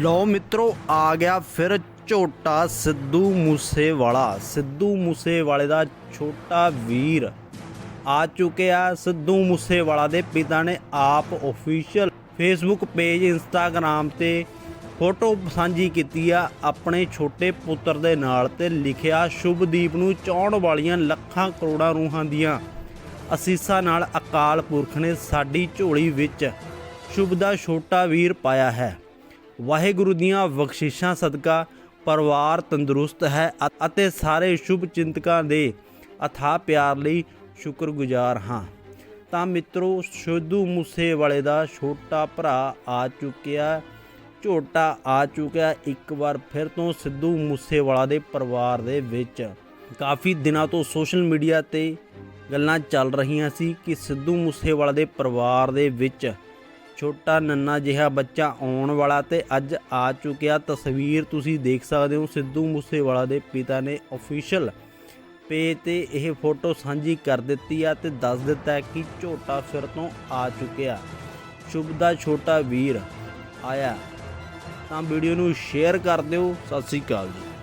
ਲੋ ਮਿੱਤਰੋ, ਆ ਗਿਆ ਫਿਰ ਝੋਟਾ ਸਿੱਧੂ ਮੂਸੇਵਾਲਾ। ਸਿੱਧੂ ਮੂਸੇਵਾਲੇ ਦਾ ਛੋਟਾ ਵੀਰ ਆ ਚੁੱਕਿਆ ਸਿੱਧੂ ਮੂਸੇਵਾਲਾ ਦੇ ਪਿਤਾ ਨੇ ਆਪ ਅਫੀਸ਼ੀਅਲ ਫੇਸਬੁੱਕ ਪੇਜ ਇੰਸਟਾਗ੍ਰam ਤੇ ਫੋਟੋ ਸਾਂਝੀ ਕੀਤੀ ਆ ਆਪਣੇ ਛੋਟੇ ਪੁੱਤਰ ਦੇ ਨਾਲ ਤੇ ਲਿਖਿਆ, ਸ਼ੁਭਦੀਪ ਨੂੰ ਚਾਹਣ ਵਾਲੀਆਂ ਲੱਖਾਂ ਕਰੋੜਾਂ ਰੂਹਾਂ ਦੀਆਂ ਅਸੀਸਾਂ ਨਾਲ ਅਕਾਲ ਪੁਰਖ ਨੇ ਸਾਡੀ ਝੋਲੀ ਵਿੱਚ ਸ਼ੁਭ ਦਾ ਛੋਟਾ ਵੀਰ ਪਾਇਆ ਹੈ। ਵਾਹਿਗੁਰੂ ਦੀਆਂ ਬਖਸ਼ਿਸ਼ਾਂ ਸਦਕਾ ਪਰਿਵਾਰ ਤੰਦਰੁਸਤ ਹੈ ਅਤੇ ਸਾਰੇ ਸ਼ੁਭ ਚਿੰਤਕਾਂ ਦੇ ਅਥਾਹ ਪਿਆਰ ਲਈ ਸ਼ੁਕਰਗੁਜ਼ਾਰ ਹਾਂ। ਤਾਂ ਮਿੱਤਰੋ, ਸਿੱਧੂ ਮੂਸੇਵਾਲੇ ਦਾ ਛੋਟਾ ਭਰਾ ਆ ਚੁੱਕਿਆ, ਝੋਟਾ ਆ ਚੁੱਕਿਆ ਇੱਕ ਵਾਰ ਫਿਰ ਤੋਂ ਸਿੱਧੂ ਮੂਸੇਵਾਲਾ ਦੇ ਪਰਿਵਾਰ ਦੇ ਵਿੱਚ। ਕਾਫੀ ਦਿਨਾਂ ਤੋਂ ਸੋਸ਼ਲ ਮੀਡੀਆ ਤੇ ਗੱਲਾਂ ਚੱਲ ਰਹੀਆਂ ਸੀ ਕਿ ਸਿੱਧੂ ਮੂਸੇਵਾਲਾ ਦੇ ਪਰਿਵਾਰ ਦੇ ਵਿੱਚ ਛੋਟਾ ਨੰਨਾ ਜਿਹਾ ਬੱਚਾ ਆਉਣ ਵਾਲਾ ਤੇ ਅੱਜ ਆ ਚੁੱਕਿਆ ਤਸਵੀਰ। ਤੁਸੀਂ ਦੇਖ ਸਕਦੇ ਹੋ ਸਿੱਧੂ ਮੂਸੇਵਾਲਾ ਦੇ ਪਿਤਾ ਨੇ ਅਫੀਸ਼ੀਅਲ ਪੇਜ ਤੇ ਇਹ ਫੋਟੋ ਸਾਂਝੀ ਕਰ ਦਿੱਤੀ ਆ ਤੇ ਦੱਸ ਦਿੱਤਾ ਹੈ ਕਿ ਝੋਟਾ ਫਿਰ ਤੋਂ ਆ ਚੁੱਕਿਆ। ਸ਼ੁਭ ਦਾ ਛੋਟਾ ਵੀਰ ਆਇਆ। ਤਾਂ ਵੀਡੀਓ ਨੂੰ ਸ਼ੇਅਰ ਕਰ ਦਿਓ। ਸਤਿ ਸ੍ਰੀ ਅਕਾਲ ਜੀ।